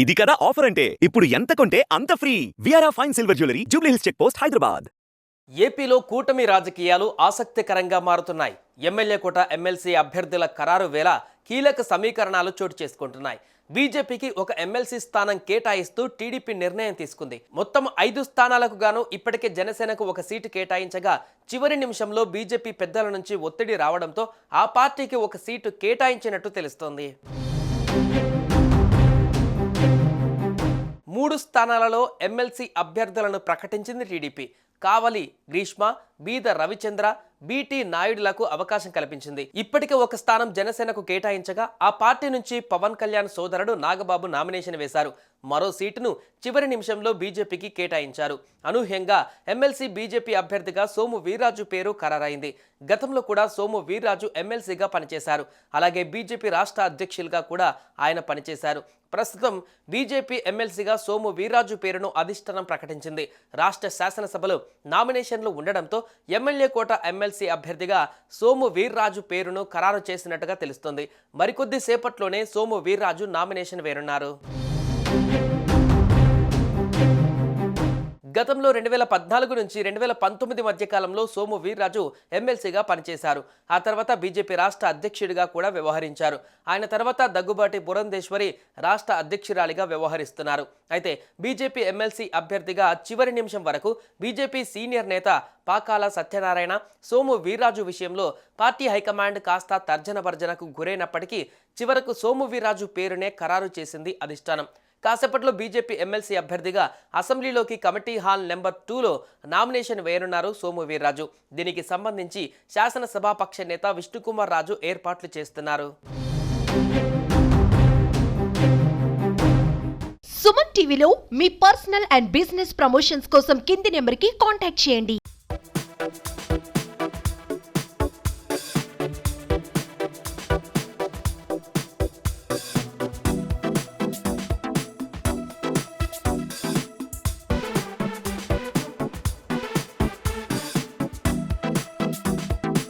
ఇది కదా ఆఫర్ అంటే? ఇప్పుడు ఎంత కొంటే అంత free VRA fine silver jewellery Jubilee Hills check post Hyderabad ఏపీలో కూటమి రాజకీయాలు ఆసక్తికరంగా మారుతున్నాయి. ఎమ్మెల్యే కోట ఎమ్మెల్సీ అభ్యర్థుల ఖరారు వేళ కీలక సమీకరణాలు చోటు చేసుకుంటున్నాయి. బీజేపీకి ఒక ఎమ్మెల్సీ స్థానం కేటాయిస్తూ టీడీపీ నిర్ణయం తీసుకుంది. మొత్తం ఐదు స్థానాలకు గాను ఇప్పటికే జనసేనకు ఒక సీటు కేటాయించగా చివరి నిమిషంలో బీజేపీ పెద్దల నుంచి ఒత్తిడి రావడంతో ఆ పార్టీకి ఒక సీటు కేటాయించినట్టు తెలుస్తోంది. మూడు స్థానాలలో ఎమ్మెల్సీ అభ్యర్థులను ప్రకటించింది టీడీపీ. కావలి గ్రీష్మ బీద రవిచంద్ర బీటీ నాయుడులకు అవకాశం కల్పించింది. ఇప్పటికే ఒక స్థానం జనసేనకు కేటాయించగా ఆ పార్టీ నుంచి పవన్ కళ్యాణ్ సోదరుడు నాగబాబు నామినేషన్ వేశారు. మరో సీటును చివరి నిమిషంలో బీజేపీకి కేటాయించారు. అనూహ్యంగా ఎమ్మెల్సీ బీజేపీ అభ్యర్థిగా సోము వీర్రాజు పేరు ఖరారైంది. గతంలో కూడా సోము వీర్రాజు ఎమ్మెల్సీగా పనిచేశారు. అలాగే బీజేపీ రాష్ట్ర అధ్యక్షులుగా కూడా ఆయన పనిచేశారు. ప్రస్తుతం బీజేపీ ఎమ్మెల్సీగా సోము వీర్రాజు పేరును అధిష్టానం ప్రకటించింది. రాష్ట్ర శాసనసభలో నామినేషన్లు ఉండడంతో ఎమ్మెల్యే కోట ఎమ్మెల్సీ అభ్యర్థిగా సోము వీర్రాజు పేరును ఖరారు చేసినట్టుగా తెలుస్తోంది. మరికొద్ది సేపట్లోనే సోము వీర్రాజు నామినేషన్ వేరున్నారు గతంలో రెండు వేల పద్నాలుగు నుంచి రెండు వేల పంతొమ్మిది మధ్య కాలంలో సోము వీర్రాజు ఎమ్మెల్సీగా పనిచేశారు. ఆ తర్వాత బీజేపీ రాష్ట్ర అధ్యక్షుడిగా కూడా వ్యవహరించారు. ఆయన తర్వాత దగ్గుబాటి పురంధేశ్వరి రాష్ట్ర అధ్యక్షురాలిగా వ్యవహరిస్తున్నారు. అయితే బీజేపీ ఎమ్మెల్సీ అభ్యర్థిగా చివరి నిమిషం వరకు బీజేపీ సీనియర్ నేత పాకాల సత్యనారాయణ సోము వీర్రాజు విషయంలో పార్టీ హైకమాండ్ కాస్త తర్జన భర్జనకు గురైనప్పటికీ చివరకు సోము వీర్రాజు పేరునే ఖరారు చేసింది అధిష్టానం. కాసేపట్లో బీజేపీ ఎమ్మెల్సీ అభ్యర్థిగా అసెంబ్లీలోకి కమిటీ హాల్ నెంబర్ టూలో నామినేషన్ వేయనున్నారు సోము వీర్రాజు. దీనికి సంబంధించి శాసనసభాపక్ష నేత విష్ణుకుమార్ రాజు ఏర్పాట్లు చేస్తున్నారు. సుమన్ టీవీలో మీ పర్సనల్ అండ్ బిజినెస్ ప్రమోషన్స్ కోసం కింది నెంబర్కి కాంటాక్ట్ చేయండి.